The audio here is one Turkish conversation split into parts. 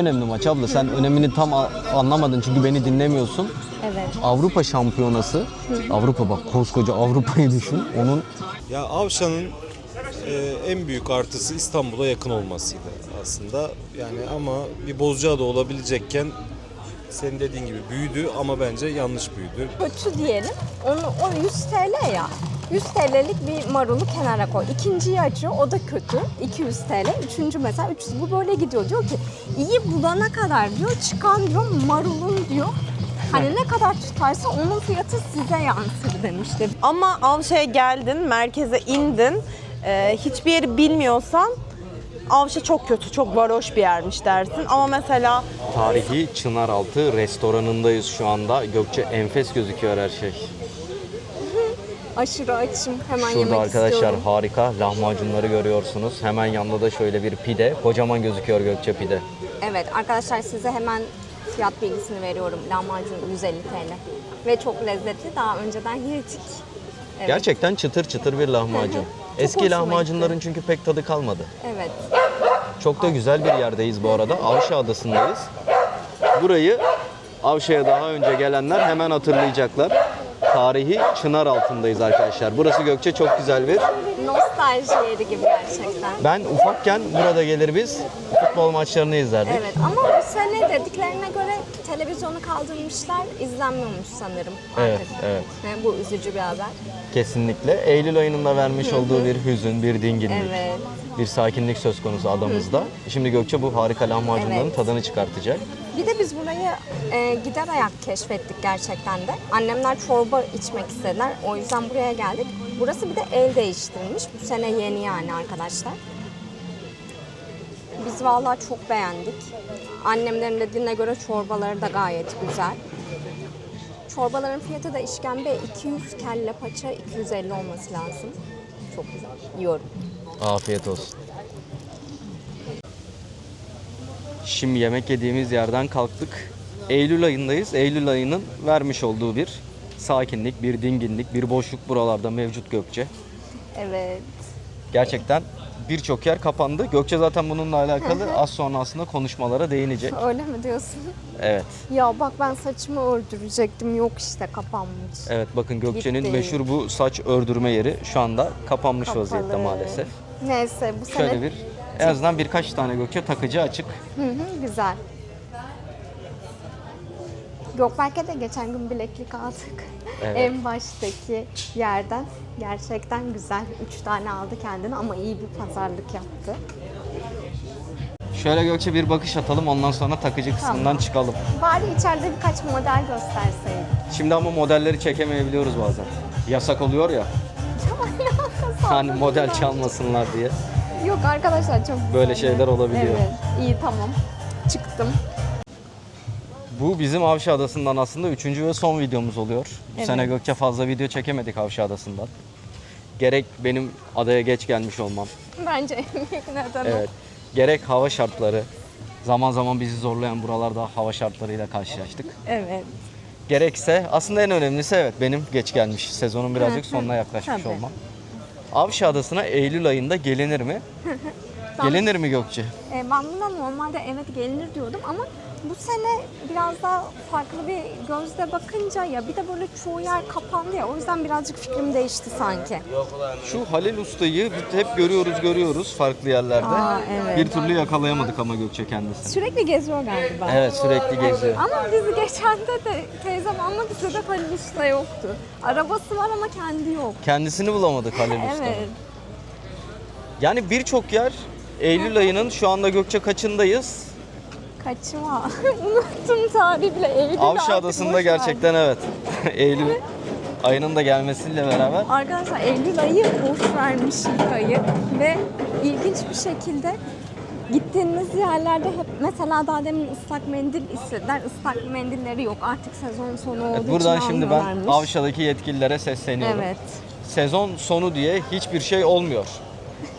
önemli maç abla. Sen önemini tam a- anlamadın çünkü beni dinlemiyorsun. Evet. Avrupa şampiyonası. Avrupa bak koskoca Avrupa'yı düşün. Onun Ya Avşa'nın e, en büyük artısı İstanbul'a yakın olmasıydı aslında. Yani ama bir Bozcaada olabilecekken senin dediğin gibi büyüdü ama bence yanlış büyüdü. Kötü diyelim. Onu, o 100 TL ya. 100 TL'lik bir marulu kenara koy. İkinciyi açıyor o da kötü. 200 TL. Üçüncü mesela 300. Bu böyle gidiyor. Diyor ki iyi bulana kadar diyor çıkan diyor marulun diyor. Hani ne kadar tutarsa onun fiyatı size yansır demişti. Ama Avşa'ya geldin, merkeze indin. Ee, hiçbir yeri bilmiyorsan Avşa çok kötü, çok varoş bir yermiş dersin. Ama mesela tarihi Çınaraltı restoranındayız şu anda. Gökçe enfes gözüküyor her şey. Aşırı açım. Hemen Şurada yemek arkadaşlar istiyorum. harika lahmacunları görüyorsunuz. Hemen yanında da şöyle bir pide. Kocaman gözüküyor Gökçe pide. Evet arkadaşlar size hemen fiyat bilgisini veriyorum. Lahmacun 150 TL. Ve çok lezzetli. Daha önceden yedik. Evet. Gerçekten çıtır çıtır bir lahmacun. Eski hoşuma lahmacunların çünkü pek tadı kalmadı. Evet. Çok da güzel bir yerdeyiz bu arada. Avşa Adası'ndayız. Burayı Avşa'ya daha önce gelenler hemen hatırlayacaklar. Tarihi Çınar altındayız arkadaşlar. Burası Gökçe çok güzel bir. Nostalji yeri gibi gerçekten. Ben ufakken burada gelir biz futbol maçlarını izlerdik. Evet ama bu sene dediklerine göre televizyonu kaldırmışlar. izlenmiyormuş sanırım. Evet, artık. evet. Ve bu üzücü bir haber. Kesinlikle. Eylül ayının da vermiş olduğu bir hüzün, bir dinginlik, Evet. bir sakinlik söz konusu adamızda. Şimdi Gökçe bu harika lahmacunların Evet. tadını çıkartacak. Bir de biz burayı e, gider ayak keşfettik gerçekten de. Annemler çorba içmek istediler. O yüzden buraya geldik. Burası bir de el değiştirmiş. Bu sene yeni yani arkadaşlar. Biz vallahi çok beğendik. Annemlerin dediğine göre çorbaları da gayet güzel. Çorbaların fiyatı da işkembe 200, kelle paça 250 olması lazım. Çok güzel. Yiyorum. Afiyet olsun. Şimdi yemek yediğimiz yerden kalktık. Eylül ayındayız. Eylül ayının vermiş olduğu bir sakinlik, bir dinginlik, bir boşluk buralarda mevcut Gökçe. Evet. Gerçekten birçok yer kapandı. Gökçe zaten bununla alakalı az sonra aslında konuşmalara değinecek. Öyle mi diyorsun? Evet. Ya bak ben saçımı ördürecektim. Yok işte kapanmış. Evet bakın Gökçe'nin Gitti. meşhur bu saç ördürme yeri şu anda kapanmış Kapalı. vaziyette maalesef. Neyse bu sene Şöyle bir en azından birkaç tane Gökçe takıcı açık. Hı hı, güzel. Gökberk'e de geçen gün bileklik aldık. Evet. en baştaki yerden. Gerçekten güzel. Üç tane aldı kendine ama iyi bir pazarlık yaptı. Şöyle Gökçe bir bakış atalım ondan sonra takıcı kısmından Tamam. çıkalım. Bari içeride birkaç model gösterseydik. Şimdi ama modelleri çekemeyebiliyoruz bazen. Yasak oluyor ya. Alakası Hani olmadı model çalmasınlar diye. Yok arkadaşlar çok Böyle güzel. şeyler olabiliyor. Evet. iyi tamam. Çıktım. Bu bizim Avşa Adası'ndan aslında üçüncü ve son videomuz oluyor. Bu Evet. sene Gökçe fazla video çekemedik Avşa Adası'ndan. Gerek benim adaya geç gelmiş olmam. Bence en büyük nedeni. Evet. Gerek hava şartları. Zaman zaman bizi zorlayan buralarda hava şartlarıyla karşılaştık. Evet. Gerekse aslında en önemlisi evet benim geç gelmiş sezonun birazcık sonuna yaklaşmış olmam. Avşa Adası'na Eylül ayında gelinir mi? gelinir mi Gökçe? E, ben buna normalde evet gelinir diyordum ama bu sene biraz daha farklı bir gözle bakınca ya bir de böyle çoğu yer kapandı ya o yüzden birazcık fikrim değişti sanki. Şu Halil Usta'yı hep görüyoruz görüyoruz farklı yerlerde. Aa, evet. Bir türlü yakalayamadık ama Gökçe kendisini. Sürekli geziyor galiba. Evet sürekli geziyor. Ama bizi geçen de de teyzem almak istedi Halil Usta yoktu. Arabası var ama kendi yok. Kendisini bulamadık Halil. Evet. Yani birçok yer Eylül ayının şu anda Gökçe kaçındayız? Kaçma. Unuttum tarihi bile. Eylül Avşa Adası'nda gerçekten evet. Eylül ayının da gelmesiyle beraber Arkadaşlar Eylül ayı boş vermiş ilk ayı ve ilginç bir şekilde gittiğimiz yerlerde hep mesela daha demin ıslak mendil istediler. Islak mendilleri yok. Artık sezon sonu olduğu Evet, buradan için şimdi ben. Avşa'daki yetkililere sesleniyorum. Evet. Sezon sonu diye hiçbir şey olmuyor.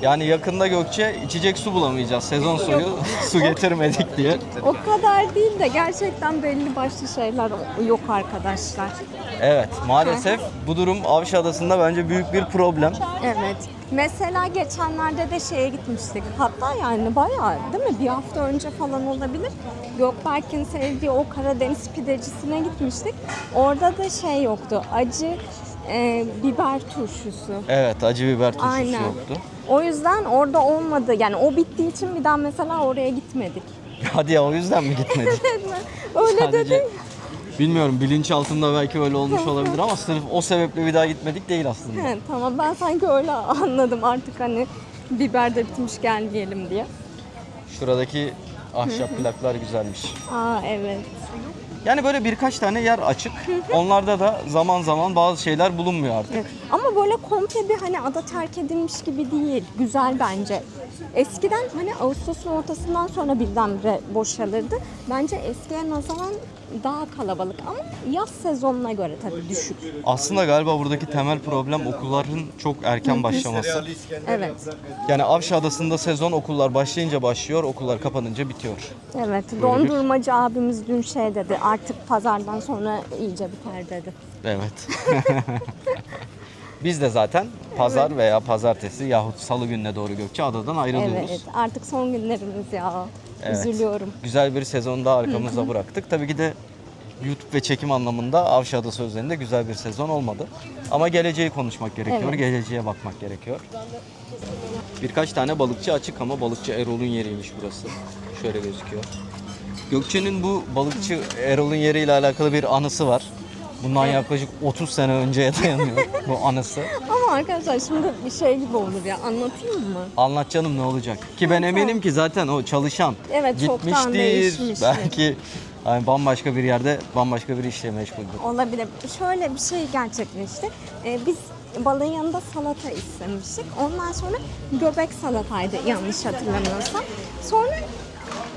Yani yakında Gökçe içecek su bulamayacağız. Sezon suyu su getirmedik diye. O kadar değil de gerçekten belli başlı şeyler yok arkadaşlar. Evet maalesef bu durum Avşa Adası'nda bence büyük bir problem. Evet. Mesela geçenlerde de şeye gitmiştik. Hatta yani bayağı değil mi? Bir hafta önce falan olabilir. Gökberk'in sevdiği o Karadeniz pidecisine gitmiştik. Orada da şey yoktu. Acı e, biber turşusu. Evet acı biber turşusu Aynen. yoktu. O yüzden orada olmadı. Yani o bittiği için bir daha mesela oraya gitmedik. Hadi ya o yüzden mi gitmedik? Öyle Sadece dedi. bilmiyorum bilinç altında belki öyle olmuş olabilir ama sırf o sebeple bir daha gitmedik değil aslında. He, tamam ben sanki öyle anladım artık hani biber de bitmiş gelmeyelim diye. Şuradaki ahşap plaklar güzelmiş. Aa evet. Yani böyle birkaç tane yer açık. Onlarda da zaman zaman bazı şeyler bulunmuyor artık. Evet. Ama böyle komple bir hani ada terk edilmiş gibi değil. Güzel bence. Eskiden hani Ağustos'un ortasından sonra birdenbire boşalırdı. Bence eskiye nazaran daha kalabalık ama yaz sezonuna göre tabii düşük. Aslında galiba buradaki temel problem okulların çok erken başlaması. Evet. Yani Avşa Adası'nda sezon okullar başlayınca başlıyor, okullar kapanınca bitiyor. Evet. Dondurmacı abimiz dün şey dedi. Artık pazardan sonra iyice biter dedi. Evet. Biz de zaten pazar veya pazartesi yahut salı gününe doğru Gökçe Adadan ayrılıyoruz. Evet. Artık son günlerimiz ya. Evet. Üzülüyorum. Güzel bir sezonu daha arkamızda bıraktık. Tabii ki de YouTube ve çekim anlamında Avşa Adası üzerinde güzel bir sezon olmadı. Ama geleceği konuşmak gerekiyor, Evet. geleceğe bakmak gerekiyor. Birkaç tane balıkçı açık ama balıkçı Erol'un yeriymiş burası. Şöyle gözüküyor. Gökçe'nin bu balıkçı Erol'un yeriyle alakalı bir anısı var. Bundan yaklaşık 30 sene önceye dayanıyor bu anısı. Ama arkadaşlar şimdi bir şey gibi olur ya. Anlatayım mı? Anlat canım ne olacak? Ki ben eminim ki zaten o çalışan Evet, çoktan gitmiştir. değişmiştir. Belki yani bambaşka bir yerde bambaşka bir işle meşguldür. Olabilir. Şöyle bir şey gerçekleşti. Ee, biz balığın yanında salata istemiştik. Ondan sonra göbek salataydı yanlış hatırlamıyorsam. Sonra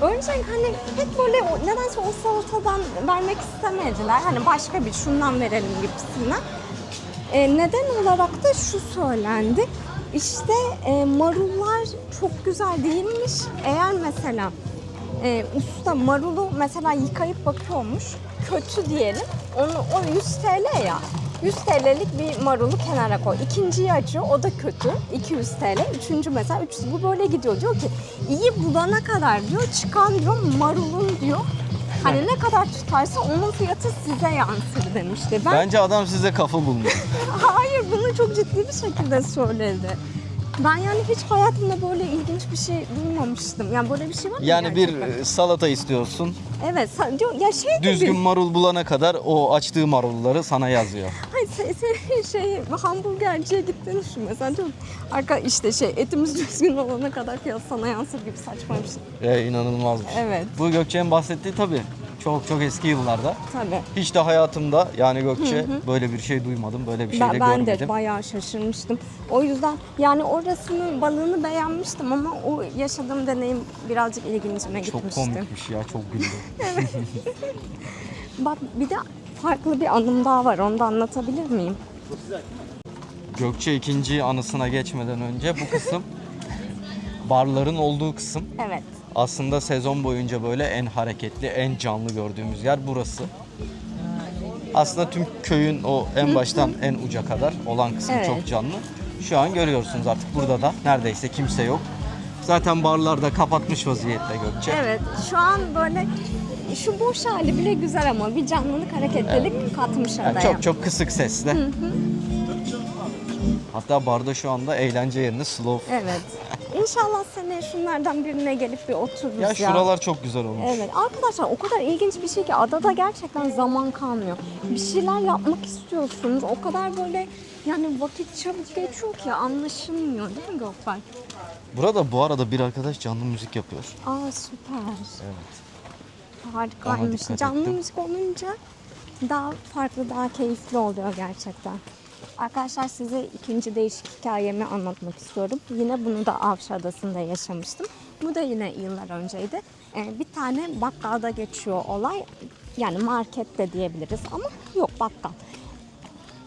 önce hani hep böyle o- nedense o salatadan vermek istemediler. Hani başka bir şundan verelim gibisinden. Ee, neden olarak da şu söylendi. İşte e, marullar çok güzel değilmiş. Eğer mesela e, usta marulu mesela yıkayıp bakıyormuş. Kötü diyelim. Onu o 100 TL ya. 100 TL'lik bir marulu kenara koy. İkinciyi açıyor o da kötü. 200 TL. Üçüncü mesela 300. Bu böyle gidiyor. Diyor ki iyi bulana kadar diyor çıkan diyor marulun diyor. Hani ne kadar tutarsa onun fiyatı size yansır demişti. Ben Bence adam size kafa bulmuş. Hayır bunu çok ciddi bir şekilde söyledi. Ben yani hiç hayatımda böyle ilginç bir şey duymamıştım. Yani böyle bir şey var mı Yani bir gerçekten? e, salata istiyorsun. Evet sa- diyor ya şey gibi. Düzgün marul bulana kadar o açtığı marulları sana yazıyor. Hayır se- se- şey hamburgerciye gittin şu mesela diyor arka işte şey etimiz düzgün olana kadar fiyat sana yansır gibi saçma bir şey. E, inanılmazmış. Evet Bu Gökçe'nin bahsettiği tabii çok çok eski yıllarda. tabii. Hiç de hayatımda yani Gökçe böyle bir şey duymadım, böyle bir şey Ben, de ben görmedim. de bayağı şaşırmıştım. O yüzden yani orasının balığını beğenmiştim ama o yaşadığım deneyim birazcık ilgincime Çok gitmişti. komikmiş ya, çok güldüm. Bak bir de farklı bir anım daha var. Onu da anlatabilir miyim? Gökçe ikinci anısına geçmeden önce bu kısım barların olduğu kısım. Evet. Aslında sezon boyunca böyle en hareketli, en canlı gördüğümüz yer burası. Aslında tüm köyün o en baştan en uca kadar olan kısım Evet. çok canlı. Şu an görüyorsunuz artık burada da neredeyse kimse yok. Zaten barlar da kapatmış vaziyette Gökçe. Evet. Şu an böyle şu boş hali bile güzel ama bir canlılık, hareketlilik katmış Yani adaya. çok çok kısık sesle. Hatta barda şu anda eğlence yerine slow. Evet. İnşallah seneye şunlardan birine gelip bir otururuz ya. Ya şuralar çok güzel olmuş. Evet arkadaşlar o kadar ilginç bir şey ki adada gerçekten zaman kalmıyor. Bir şeyler yapmak istiyorsunuz. O kadar böyle yani vakit çabuk geçiyor ki anlaşılmıyor değil mi Gökberk? Burada bu arada bir arkadaş canlı müzik yapıyor. Aa süper. Evet. Harikaymış. Canlı ettim. müzik olunca daha farklı, daha keyifli oluyor gerçekten. Arkadaşlar size ikinci değişik hikayemi anlatmak istiyorum. Yine bunu da Avşa Adası'nda yaşamıştım. Bu da yine yıllar önceydi. Ee, bir tane bakkalda geçiyor olay. Yani market de diyebiliriz ama yok bakkal.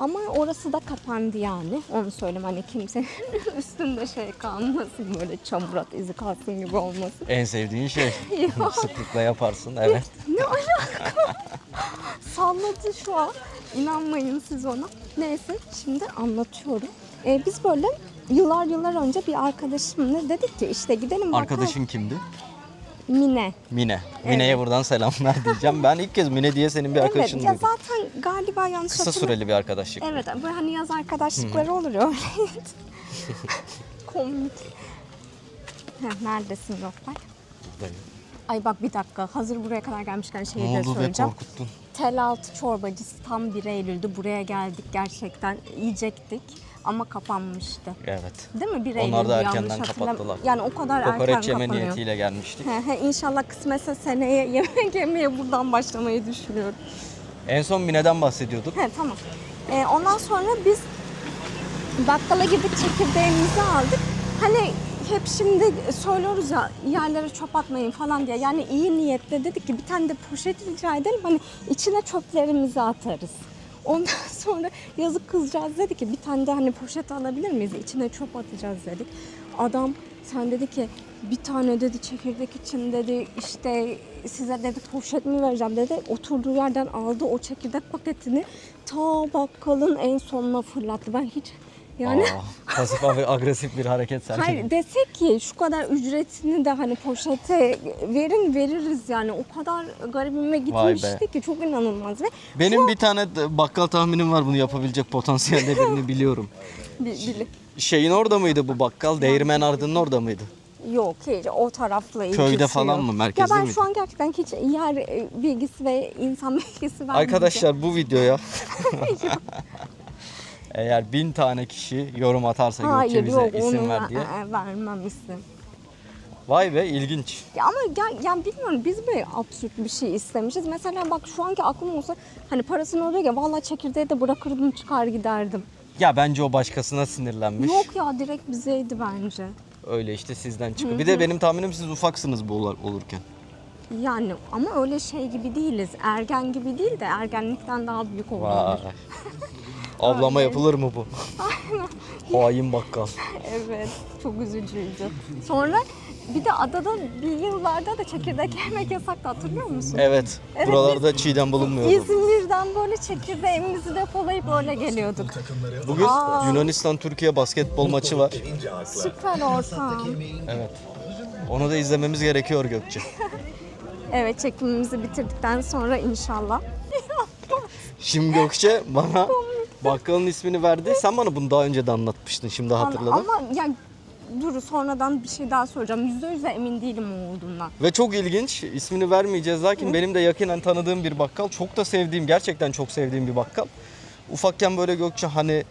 Ama orası da kapandı yani. Onu söyleyeyim hani kimsenin üstünde şey kalmasın böyle çamurat izi kalsın gibi olmasın. En sevdiğin şey. Sıklıkla yaparsın evet. Ne alaka? Salladı şu an. İnanmayın siz ona. Neyse şimdi anlatıyorum. Ee, biz böyle yıllar yıllar önce bir arkadaşımla dedik ki işte gidelim. Arkadaşın kimdi? Mine. Mine. Mine'ye buradan selamlar diyeceğim. Ben ilk kez Mine diye senin bir Evet arkadaşın ya duydum. zaten galiba yanlış Kısa hatırlamıyorum. süreli bir arkadaşlık. Evet böyle hani yaz arkadaşlıkları olur ya öyle. Komik. Heh, neredesin Rokbay? Buradayım. Ay bak bir dakika hazır buraya kadar gelmişken şeyi Ne de oldu be söyleyeceğim. korkuttun. Tel altı çorbacısı tam 1 Eylül'dü. Buraya geldik gerçekten. Yiyecektik ama kapanmıştı. Evet. Değil mi? 1 Eylül'dü Onlar da yanlış erkenden hatırlam- kapattılar. Yani o kadar erken Kokoreç yeme kapanıyor. niyetiyle gelmiştik. He he, İnşallah kısmetse seneye yemek yemeye buradan başlamayı düşünüyorum. En son Mine'den bahsediyorduk. He tamam. Ee, ondan sonra biz bakkala gidip çekirdeğimizi aldık. Hani hep şimdi söylüyoruz ya yerlere çöp atmayın falan diye. Yani iyi niyetle dedik ki bir tane de poşet rica edelim. Hani içine çöplerimizi atarız. Ondan sonra yazık kızcağız dedi ki bir tane de hani poşet alabilir miyiz? İçine çöp atacağız dedik. Adam sen dedi ki bir tane dedi çekirdek için dedi işte size dedi poşet mi vereceğim dedi. Oturduğu yerden aldı o çekirdek paketini ta bakkalın en sonuna fırlattı. Ben hiç yani Aa, pasif agresif bir hareket sergiledi. Hayır desek ki şu kadar ücretini de hani poşete verin veririz yani o kadar garibime gitmişti ki çok inanılmaz ve Benim bir tane bakkal tahminim var bunu yapabilecek potansiyellerini biliyorum. bi- bili- Şeyin orada mıydı bu bakkal? Değirmen Ardı'nın orada mıydı? yok hiç o tarafla ilgisi Köyde falan yok. mı, merkezde Ya ben miydi? şu an gerçekten hiç yer e, bilgisi ve insan bilgisi vermeyeceğim. Arkadaşlar bu videoya eğer bin tane kişi yorum atarsa Gökçe Hayır bize yok isim onu ver diye. e, vermem isim. Vay be ilginç. Ya ama ya, ya bilmiyorum biz mi absürt bir şey istemişiz. Mesela bak şu anki aklım olsa hani parasını ödüyor ya vallahi çekirdeği de bırakırdım çıkar giderdim. Ya bence o başkasına sinirlenmiş. Yok ya direkt bizeydi bence. Öyle işte sizden çıkıyor. Bir de benim tahminim siz ufaksınız bu olur- olurken. Yani ama öyle şey gibi değiliz. Ergen gibi değil de ergenlikten daha büyük Vay. Avlama yapılır mı bu? Hain bakkal. Evet, çok üzücüydü. Sonra bir de adada bir yıllarda da çekirdek yemek yasaktı hatırlıyor musun? Evet. Evet, Buralarda çiğdem bulunmuyordu. İzmir'den böyle çekirdeğimizi depolayıp öyle geliyorduk. Bugün Aa. Yunanistan Türkiye basketbol maçı var. Süper ortam. Evet. Onu da izlememiz gerekiyor Gökçe. Evet çekimimizi bitirdikten sonra inşallah. Şimdi Gökçe bana bakkalın ismini verdi. Sen bana bunu daha önce de anlatmıştın. Şimdi hatırladım. Ama yani dur sonradan bir şey daha soracağım. Yüzde yüz de emin değilim o olduğundan. Ve çok ilginç. ismini vermeyeceğiz. Lakin benim de yakinen tanıdığım bir bakkal. Çok da sevdiğim, gerçekten çok sevdiğim bir bakkal. Ufakken böyle Gökçe hani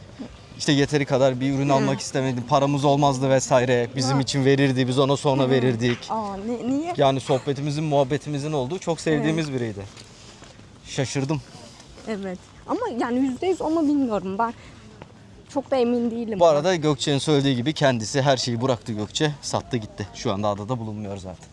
işte yeteri kadar bir ürün almak istemedim. Paramız olmazdı vesaire. Bizim için verirdi. Biz ona sonra verirdik. Aa ne, niye? Yani sohbetimizin, muhabbetimizin olduğu çok sevdiğimiz biriydi. Şaşırdım. Evet. Ama yani yüzde yüz onu bilmiyorum. Ben çok da emin değilim. Bu arada Gökçe'nin söylediği gibi kendisi her şeyi bıraktı Gökçe. Sattı gitti. Şu anda adada bulunmuyor zaten.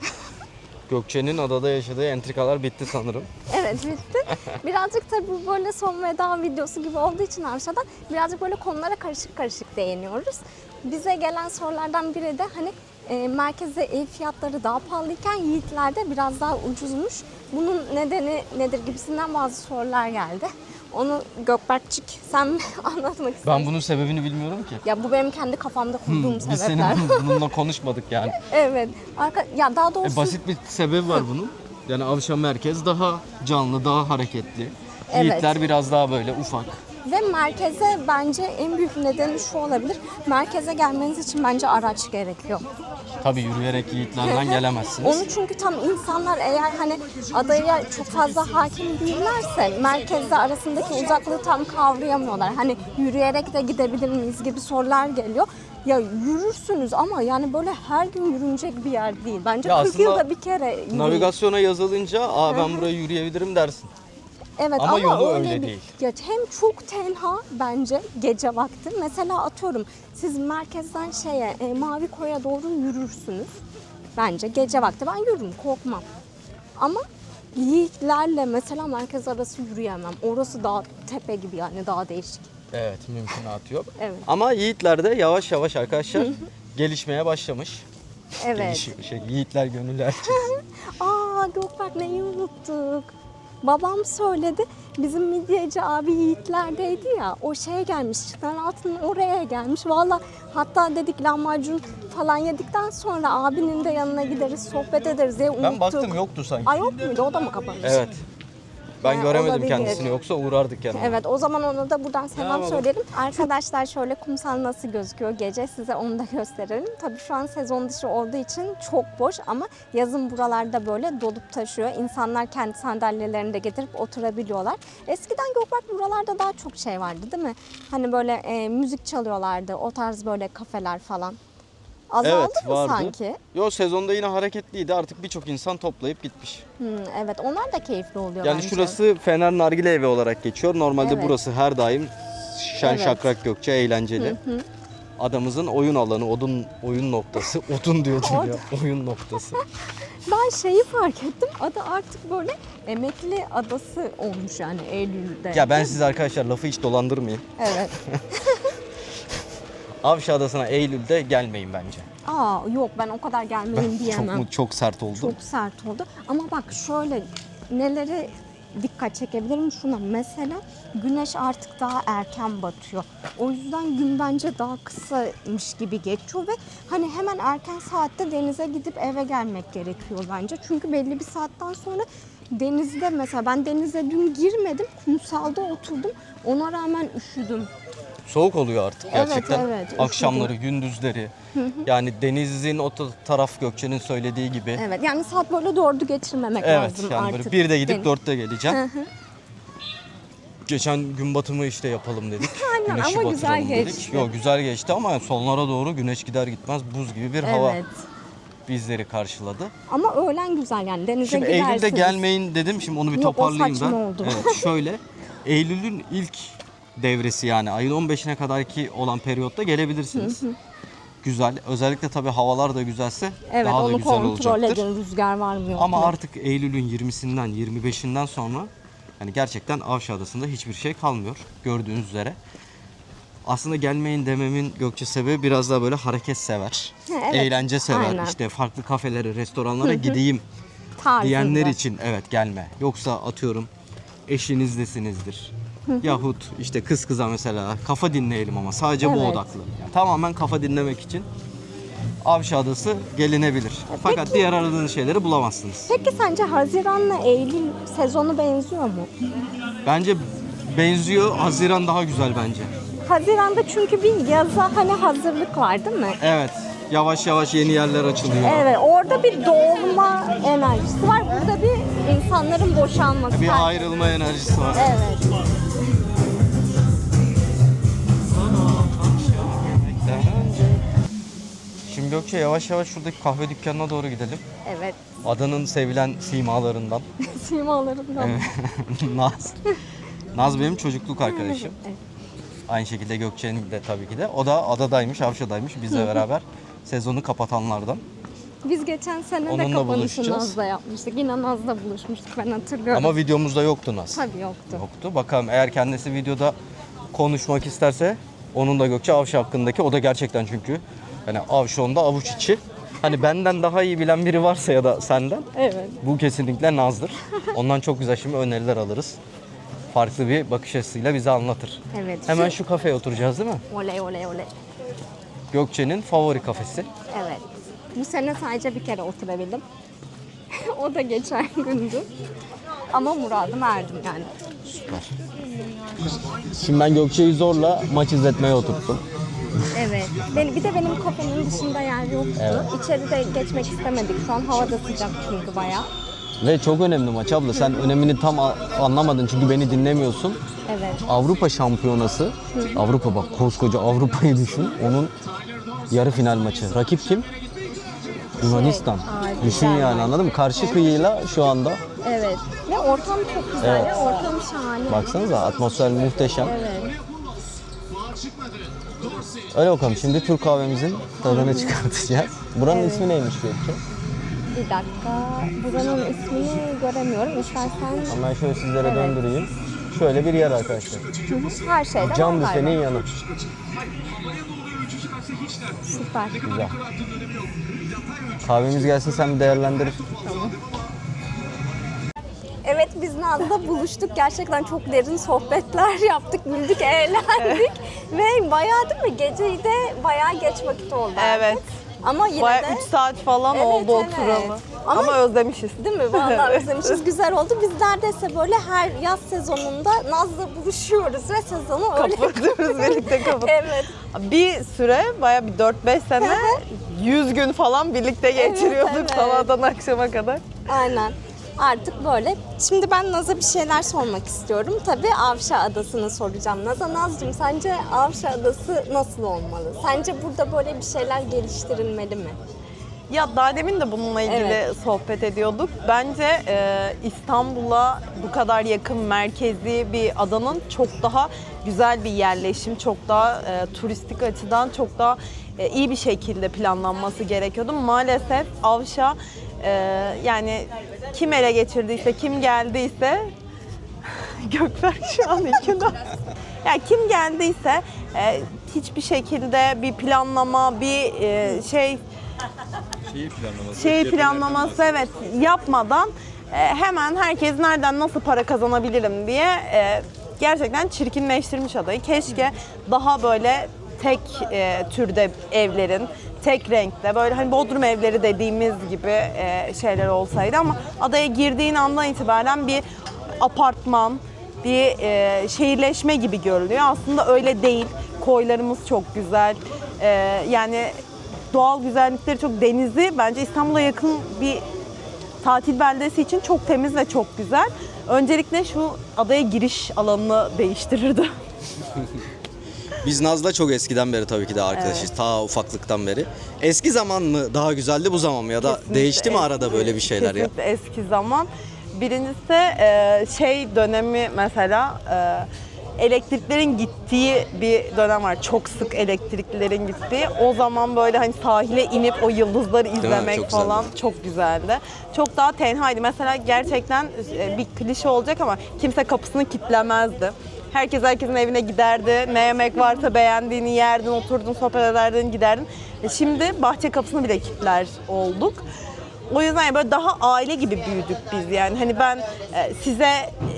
Gökçe'nin adada yaşadığı entrikalar bitti sanırım. Evet bitti. Birazcık tabii böyle son veda videosu gibi olduğu için aşağıdan birazcık böyle konulara karışık karışık değiniyoruz. Bize gelen sorulardan biri de hani e, merkezde ev fiyatları daha pahalıyken Yiğitler'de biraz daha ucuzmuş. Bunun nedeni nedir gibisinden bazı sorular geldi. Onu Gökberkçik sen mi anlatmak istersin? Ben bunun sebebini bilmiyorum ki. Ya bu benim kendi kafamda kurduğum Biz senin sebepler. bununla konuşmadık yani. evet. Arka, ya daha doğrusu E, basit bir sebebi var bunun. Yani Avşa merkez daha canlı, daha hareketli. Evet. Yiğitler biraz daha böyle ufak. Ve merkeze bence en büyük nedeni şu olabilir. Merkeze gelmeniz için bence araç gerekiyor. Tabii yürüyerek Yiğitlerden gelemezsiniz. Onu çünkü tam insanlar eğer hani adaya çok fazla hakim değillerse merkezle arasındaki uzaklığı tam kavrayamıyorlar. Hani yürüyerek de gidebilir miyiz gibi sorular geliyor. Ya yürürsünüz ama yani böyle her gün yürünecek bir yer değil. Bence Ya 40 aslında yılda bir kere yürüyün. Navigasyona yazılınca Aa, ben buraya yürüyebilirim dersin. Evet Ama ama, yolu öyle, öyle değil. Ya hem çok tenha bence gece vakti. Mesela atıyorum siz merkezden şeye e, Mavi Koy'a doğru yürürsünüz. Bence gece vakti ben yürürüm korkmam. Ama Yiğitlerle mesela merkez arası yürüyemem. Orası dağ tepe gibi yani daha değişik. Evet mümkünatı yok. Evet. Ama Yiğitler de yavaş yavaş arkadaşlar gelişmeye başlamış. Evet. Geliş- şey, Yiğitler gönüller. Aa Gökberk neyi unuttuk? Babam söyledi. Bizim midyeci abi Yiğitler'deydi ya. O şeye gelmiş. Çınar altının oraya gelmiş. Valla hatta dedik lahmacun falan yedikten sonra abinin de yanına gideriz sohbet ederiz diye unuttuk. ben baktım yoktu sanki. Ay yok muydu? O da mı kapanmış? Evet. Ben Ha, göremedim olabilir. kendisini yoksa uğrardık yani. Evet o zaman ona da buradan selam söyleyelim. Arkadaşlar şöyle kumsal nasıl gözüküyor gece size onu da gösterelim. Tabii şu an sezon dışı olduğu için çok boş ama yazın buralarda böyle dolup taşıyor. İnsanlar kendi sandalyelerini de getirip oturabiliyorlar. Eskiden Gökberk buralarda daha çok şey vardı değil mi? Hani böyle e, müzik çalıyorlardı o tarz böyle kafeler falan. Azaldı Evet mı vardı. sanki? Yo sezonda yine hareketliydi artık birçok insan toplayıp gitmiş. Hmm, evet onlar da keyifli oluyor Yani bence. şurası Fener Nargile Evi olarak geçiyor. Normalde Evet. burası her daim şen Evet. şakrak gökçe eğlenceli. Adamızın oyun alanı, odun oyun noktası. Odun diyordum ya. Oyun noktası. Ben şeyi fark ettim. Adı artık böyle emekli adası olmuş yani Eylül'de. Ya ben size arkadaşlar lafı hiç dolandırmayayım. Evet. Avşa Adası'na Eylül'de gelmeyin bence. Aa yok ben o kadar gelmeyin çok diyemem. mu çok sert oldu. Çok sert oldu. Ama bak şöyle nelere dikkat çekebilirim şuna. Mesela güneş artık daha erken batıyor. O yüzden gün bence daha kısamış gibi geçiyor ve hani hemen erken saatte denize gidip eve gelmek gerekiyor bence. Çünkü belli bir saatten sonra denizde mesela ben denize dün girmedim. Kumsalda oturdum. Ona rağmen üşüdüm. Soğuk oluyor artık Evet, gerçekten. evet, üşüdüm. Akşamları, gündüzleri. yani denizin o ta- taraf Gökçe'nin söylediği gibi. Evet yani saat böyle dördü geçirmemek Evet lazım yani artık. böyle bir de gidip Deniz- dörtte geleceğim. Geçen gün batımı işte yapalım dedik. Aynen, ama güzel batıralım geçti. Yok güzel geçti ama sonlara doğru güneş gider gitmez buz gibi bir hava Evet. Bizleri karşıladı. Ama öğlen güzel yani denize Şimdi gidersiniz. Eylül'de gelmeyin dedim. Şimdi onu bir Yok, o toparlayayım ben. saçma oldu. Evet, şöyle Eylül'ün ilk devresi yani ayın 15'ine kadarki olan periyotta gelebilirsiniz. Güzel. Özellikle tabii havalar da güzelse Evet daha da onu güzel kontrol olacaktır. edin rüzgar var mı yok Ama mu? artık Eylül'ün 20'sinden 25'inden sonra hani gerçekten Avşa Adası'nda hiçbir şey kalmıyor gördüğünüz üzere. Aslında gelmeyin dememin Gökçe sebebi biraz daha böyle hareket sever. Evet. Eğlence sever. Aynen. İşte farklı kafelere, restoranlara gideyim Tarzında. diyenler için evet gelme. Yoksa atıyorum eşinizdesinizdir. Yahut işte kız kıza mesela kafa dinleyelim ama sadece bu Evet. odaklı. Yani tamamen kafa dinlemek için Avşa Adası gelinebilir. Fakat diğer aradığınız şeyleri bulamazsınız. Peki sence Haziran'la Eylül sezonu benziyor mu? Bence benziyor. Haziran daha güzel bence. Haziran'da çünkü bir yaza hani hazırlık var değil mi? Evet. Yavaş yavaş yeni yerler açılıyor. Evet orada bir doğma enerjisi var. Burada bir insanların boşalması. Bir ayrılma enerjisi var. Evet. Şimdi Gökçe yavaş yavaş şuradaki kahve dükkanına doğru gidelim. Evet. Adanın sevilen simalarından. Simalarından. Naz. Naz benim çocukluk arkadaşım. Evet. Aynı şekilde Gökçe'nin de tabii ki de. O da adadaymış, Avşa'daymış bizle beraber. Sezonu kapatanlardan. Biz geçen sene de Onunla kapanışı buluşacağız. Naz'da yapmıştık. Yine Naz'da buluşmuştuk ben hatırlıyorum. Ama videomuzda yoktu Naz. Tabii yoktu. Yoktu. Bakalım eğer kendisi videoda konuşmak isterse onun da Gökçe Avşa hakkındaki o da gerçekten çünkü yani Avşa onda avuç içi. Hani benden daha iyi bilen biri varsa ya da senden Evet. bu kesinlikle Naz'dır. Ondan çok güzel şimdi öneriler alırız. Farklı bir bakış açısıyla bize anlatır. Evet. Hemen şu kafeye oturacağız değil mi? Oley oley oley. Gökçe'nin favori kafesi. Evet. Bu sene sadece bir kere oturabildim. o da geçen gündü. Ama muradım erdim yani. Şimdi ben Gökçe'yi zorla maç izletmeye oturttum. Evet. Beni, bir de benim kafenin dışında yer yoktu. İçeri de geçmek istemedik. Şu an havada sıcak çünkü bayağı. Ve çok önemli maç abla. Sen önemini tam anlamadın çünkü beni dinlemiyorsun. Evet. Avrupa Şampiyonası. Avrupa bak koskoca Avrupa'yı düşün. Onun yarı final maçı. Rakip kim? Yunanistan. aa, düşün güzel yani anladın mı? Karşı kıyıyla şu anda. Evet. Ve ortam çok güzel Evet. ya. Ortam şahane. Baksanıza atmosfer muhteşem. Evet. Öyle bakalım şimdi Türk kahvemizin tadını çıkartacağız. Buranın ismi neymiş Gökçe? Bir dakika. Buranın ismini göremiyorum. İstersen Ama ben şöyle sizlere Evet. döndüreyim. Şöyle bir yer arkadaşlar. her şeyden Cam var büfenin yanı. Süper. Güzel. Kahvemiz gelsin sen bir değerlendir. Evet biz Naz'la buluştuk. Gerçekten çok derin sohbetler yaptık, güldük, eğlendik. Ve bayağı değil mi? Geceyi de bayağı geç vakit oldu Evet. artık. Ama yine Baya de 3 saat falan Evet, oldu evet. oturalı. Ama- Ama, özlemişiz. Değil mi? Vallahi özlemişiz. Güzel oldu. Biz neredeyse böyle her yaz sezonunda Naz'la buluşuyoruz ve sezonu öyle Kapatıyoruz birlikte kapat. Evet. Bir süre baya bir 4-5 sene 100 gün falan birlikte geçiriyorduk evet. sabahtan akşama kadar. Aynen. Artık böyle. Şimdi ben Naz'a bir şeyler sormak istiyorum. Tabii Avşa Adası'nı soracağım. Naz'a, Naz'cığım sence Avşa Adası nasıl olmalı? Sence burada böyle bir şeyler geliştirilmeli mi? Ya daha demin de bununla ilgili Evet. sohbet ediyorduk. Bence e, İstanbul'a bu kadar yakın merkezi bir adanın çok daha güzel bir yerleşim, çok daha e, turistik açıdan çok daha iyi bir şekilde planlanması gerekiyordu. Maalesef Avşa e, yani kim ele geçirdiyse, kim geldiyse Gökberk şu an ikide. Ya kim geldiyse e, hiçbir şekilde bir planlama, bir e, şey Şeyi planlaması. şey planlaması evet yapmadan e, hemen herkes nereden nasıl para kazanabilirim diye e, gerçekten çirkinleştirmiş adayı. Keşke daha böyle tek e, türde evlerin, tek renkte böyle hani Bodrum evleri dediğimiz gibi e, şeyler olsaydı ama adaya girdiğin andan itibaren bir apartman, bir e, şehirleşme gibi görünüyor. Aslında öyle değil. Koylarımız çok güzel. E, yani doğal güzellikleri çok denizi bence İstanbul'a yakın bir tatil beldesi için çok temiz ve çok güzel. Öncelikle şu adaya giriş alanını değiştirirdi. Biz Naz'la çok eskiden beri tabii ki de arkadaşız. Ta ufaklıktan beri. Eski zaman mı daha güzeldi bu zaman mı ya da Kesinlikle değişti mi eski- arada böyle bir şeyler ya? Kesinlikle eski zaman. Birincisi e, şey dönemi mesela e, elektriklerin gittiği bir dönem var. Çok sık elektriklerin gittiği. O zaman böyle hani sahile inip o yıldızları izlemek Çok falan güzeldi. çok güzeldi. Çok daha tenhaydı. Mesela gerçekten e, bir klişe olacak ama kimse kapısını kitlemezdi. Herkes herkesin evine giderdi. Ne yemek varsa beğendiğini yerdin, oturdun, sohbet ederdin, giderdin. E, Şimdi bahçe kapısını bile kitler olduk. O yüzden böyle daha aile gibi büyüdük biz yani. Hani ben e, size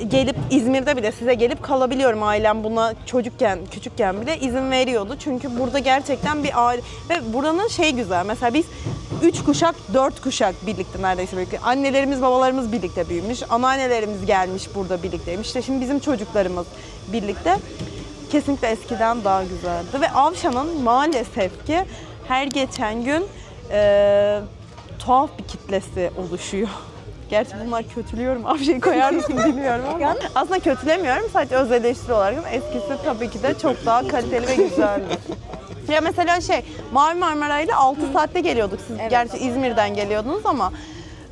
gelip İzmir'de bile size gelip kalabiliyorum ailem buna çocukken, küçükken bile izin veriyordu. Çünkü burada gerçekten bir aile ve buranın şey güzel. Mesela biz üç kuşak, dört kuşak birlikte neredeyse birlikte. Annelerimiz, babalarımız birlikte büyümüş. Anneannelerimiz gelmiş burada birlikteymiş. İşte şimdi bizim çocuklarımız birlikte kesinlikle eskiden daha güzeldi. Ve Avşan'ın maalesef ki her geçen gün e, tuhaf bir kitlesi oluşuyor. Gerçi bunlar kötülüyorum. Avşayı koyar mısın bilmiyorum ama. Aslında kötülemiyorum. Sadece öz eleştiri olarak. ama Eskisi tabii ki de çok daha kaliteli ve güzeldi. Ya mesela şey, Mavi Marmara ile 6 saatte geliyorduk. Siz gerçi İzmir'den geliyordunuz ama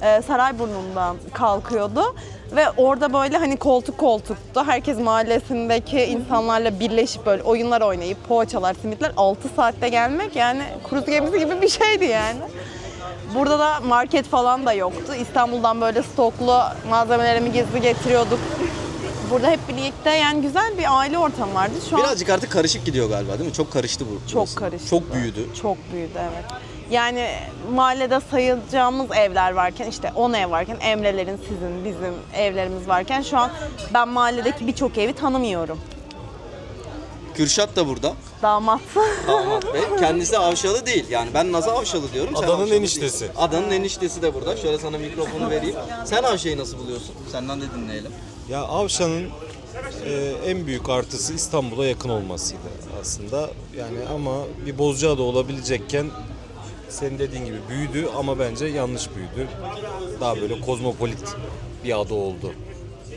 e, Sarayburnu'ndan kalkıyordu. Ve orada böyle hani koltuk koltuktu. Herkes mahallesindeki insanlarla birleşip böyle oyunlar oynayıp poğaçalar, simitler 6 saatte gelmek yani kruz gemisi gibi bir şeydi yani. Burada da market falan da yoktu. İstanbul'dan böyle stoklu malzemelerimi gizli getiriyorduk. Burada hep birlikte yani güzel bir aile ortamı vardı. Şu an Birazcık artık karışık gidiyor galiba değil mi? Çok karıştı bu. Çok burası. karıştı. Çok büyüdü. Çok büyüdü evet. Yani mahallede sayacağımız evler varken işte 10 ev varken Emre'lerin sizin bizim evlerimiz varken şu an ben mahalledeki birçok evi tanımıyorum. Kürşat da burada. Damat. Damat Bey. Kendisi Avşalı değil. Yani ben Naz'a Avşalı diyorum. sen Adanın Avşalı eniştesi. değilsin. Adanın eniştesi de burada. Şöyle sana mikrofonu vereyim. Sen Avşa'yı nasıl buluyorsun? Senden de dinleyelim. Ya Avşa'nın e, en büyük artısı İstanbul'a yakın olmasıydı aslında. Yani ama bir Bozcaada olabilecekken senin dediğin gibi büyüdü ama bence yanlış büyüdü. Daha böyle kozmopolit bir ada oldu.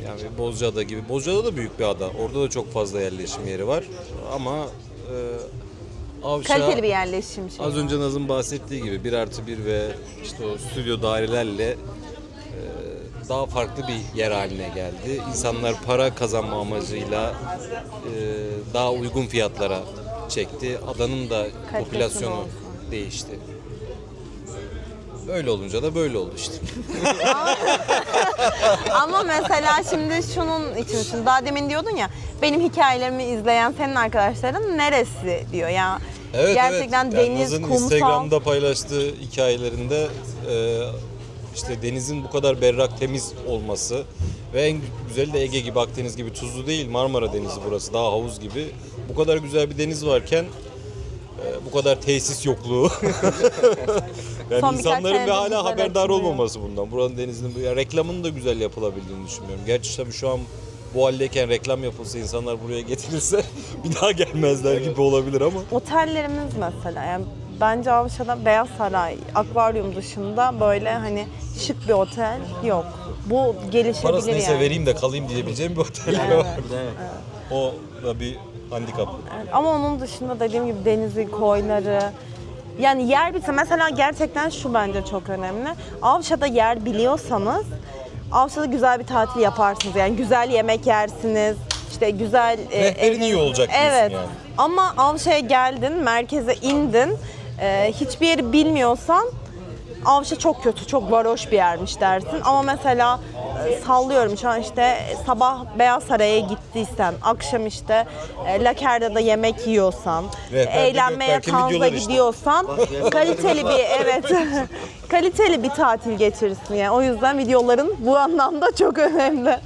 Yani Bozcaada gibi. Bozcaada da büyük bir ada. Orada da çok fazla yerleşim yeri var. Ama e, Avşa... Kaliteli bir yerleşim şey. Az önce Naz'ın bahsettiği gibi 1 artı 1 ve işte o stüdyo dairelerle e, daha farklı bir yer haline geldi. İnsanlar para kazanma amacıyla e, daha uygun fiyatlara çekti. Adanın da popülasyonu olsun. değişti. Öyle olunca da böyle oldu işte. Ama mesela şimdi şunun için düşün. Daha demin diyordun ya benim hikayelerimi izleyen senin arkadaşların neresi diyor ya. Evet Gerçekten evet. Yani deniz, Naz'ın kumsal. Instagram'da paylaştığı hikayelerinde e, işte denizin bu kadar berrak temiz olması ve en güzeli de Ege gibi Akdeniz gibi tuzlu değil Marmara Denizi burası daha havuz gibi. Bu kadar güzel bir deniz varken e, bu kadar tesis yokluğu. yani Son birkaç insanların ve hala haberdar olmaması bundan. Buranın denizinin ya reklamının da güzel yapılabildiğini düşünmüyorum. Gerçi tabii şu an bu haldeyken reklam yapılsa insanlar buraya getirilse bir daha gelmezler gibi olabilir ama. Otellerimiz mesela yani bence Avşa'da Beyaz Saray, akvaryum dışında böyle hani şık bir otel yok. Bu gelişebilir Parası neyse yani. vereyim de kalayım diyebileceğim bir oteller var. O da bir handikap. Evet, Ama onun dışında dediğim gibi denizi, koyları, yani yer bitse mesela gerçekten şu bence çok önemli. Avşa'da yer biliyorsanız Avşa'da güzel bir tatil yaparsınız. Yani güzel yemek yersiniz. işte güzel e, Rehberin iyi olacak Evet. yani. Ama Avşa'ya geldin, merkeze indin. e, hiçbir yeri bilmiyorsan Avşa çok kötü, çok varoş bir yermiş dersin. Ama mesela e, sallıyorum şu an işte sabah Beyaz Saray'a gittiysen, akşam işte e, Laker'de yemek yiyorsan, Rehberde eğlenmeye Gökberk'in Kanz'a videoları işte. gidiyorsan kaliteli bir evet kaliteli bir tatil geçirirsin yani. O yüzden videoların bu anlamda çok önemli.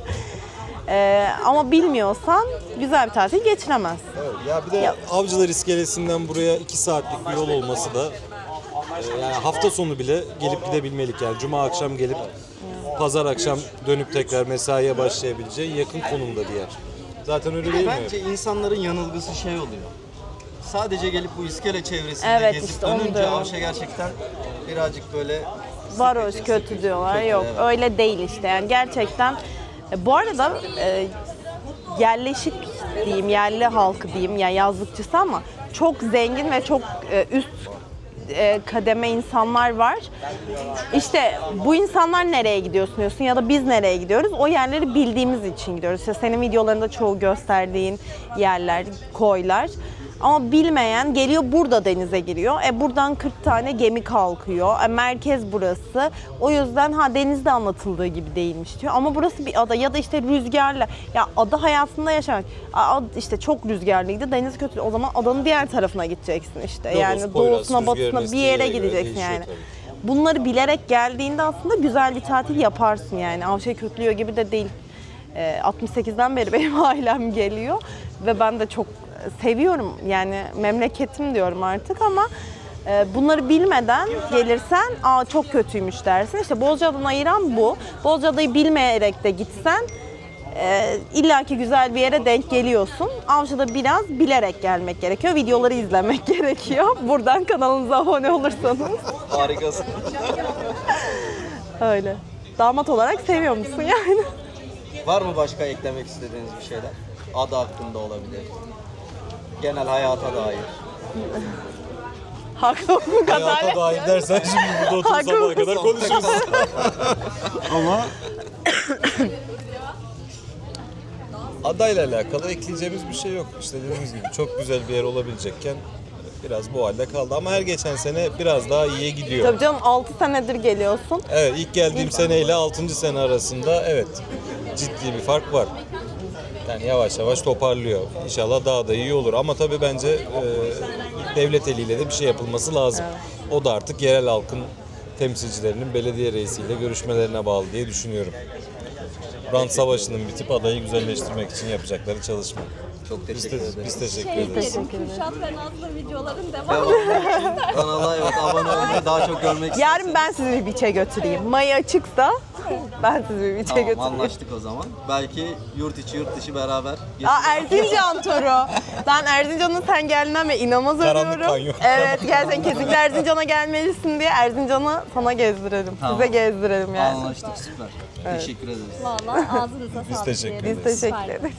E, ama bilmiyorsan güzel bir tatil geçiremezsin. Ya bir de Avcılar iskelesinden buraya 2 saatlik bir yol olması da e, yani hafta sonu bile gelip gidebilmelik yani cuma akşam gelip pazar akşam dönüp tekrar mesaiye başlayabileceği yakın konumda bir yer. Zaten öyle değil mi? Bence insanların yanılgısı şey oluyor. Sadece gelip bu iskele çevresinde Evet, gezip işte onu dönünce diyorum. Avşa gerçekten birazcık böyle varoş sıkıcı, kötü sıkıcı, diyorlar. kötü, Yok evet. öyle değil işte. Yani gerçekten e, bu arada e, yerleşik diyeyim, yerli halkı diyeyim yani yazlıkçısı ama çok zengin ve çok e, üst e, kademe insanlar var. İşte bu insanlar nereye gidiyorsun diyorsun ya da biz nereye gidiyoruz? O yerleri bildiğimiz için gidiyoruz. İşte senin videolarında çoğu gösterdiğin yerler, koylar. Ama bilmeyen geliyor burada denize giriyor. E buradan 40 tane gemi kalkıyor. E merkez burası. O yüzden ha denizde anlatıldığı gibi değilmiş diyor. Ama burası bir ada ya da işte rüzgarla. Ya ada hayatında yaşamak. Aa, işte çok rüzgarlıydı. Deniz kötü. O zaman adanın diğer tarafına gideceksin işte. Lodos, yani Poyraz, doğusuna batısına bir yere gideceksin yani. tabii. Bunları bilerek geldiğinde aslında güzel bir tatil yaparsın yani. Avşa kötülüyor gibi de değil. Ee, 68'den beri benim ailem geliyor ve ben de çok seviyorum yani memleketim diyorum artık ama e, bunları bilmeden gelirsen aa çok kötüymüş dersin. İşte Bozcaada'dan ayıran bu. Bozcaada'yı bilmeyerek de gitsen e, illaki güzel bir yere denk geliyorsun. Avcı'da biraz bilerek gelmek gerekiyor. Videoları izlemek gerekiyor. Buradan kanalımıza abone olursanız. Harikasın. Öyle. Damat olarak seviyor musun yani? Var mı başka eklemek istediğiniz bir şeyler? Adı hakkında olabilir. Genel hayata dair. Haklı kadar. Hayata dair dersen şimdi burada oturup Haklı sabaha kadar konuşuruz. Ama adayla alakalı ekleyeceğimiz bir şey yok. İşte dediğimiz gibi çok güzel bir yer olabilecekken biraz bu halde kaldı. Ama her geçen sene biraz daha iyiye gidiyor. Tabii canım 6 senedir geliyorsun. Evet ilk geldiğim seneyle 6. sene arasında evet ciddi bir fark var. Yani yavaş yavaş toparlıyor. İnşallah daha da iyi olur. Ama tabii bence e, devlet eliyle de bir şey yapılması lazım. O da artık yerel halkın temsilcilerinin belediye reisiyle görüşmelerine bağlı diye düşünüyorum. Rant savaşının bitip adayı güzelleştirmek için yapacakları çalışma. Çok Biz, teşekkür de, ederim. biz teşekkür Şey ederiz. isterim, Kürşat ve Nazlı videoların devamı. Kanala evet abone olmayı daha çok görmek Yarın ben sizi bir biçe götüreyim. Mayı açıksa ben sizi bir Tamam götüreyim. anlaştık o zaman. Belki yurt içi yurt dışı beraber. Aa Erzincan turu. Ben Erzincan'ın sen geldiğinden beri inanılmaz Karanlık arıyorum. kanyon. Evet gerçekten kesinlikle Erzincan'a gelmelisin diye Erzincan'ı sana gezdirelim. Tamam. Size gezdirelim yani. Anlaştık süper. Teşekkür ederiz. Valla ağzınıza sağlık. teşekkür diyelim. Biz teşekkür ederiz.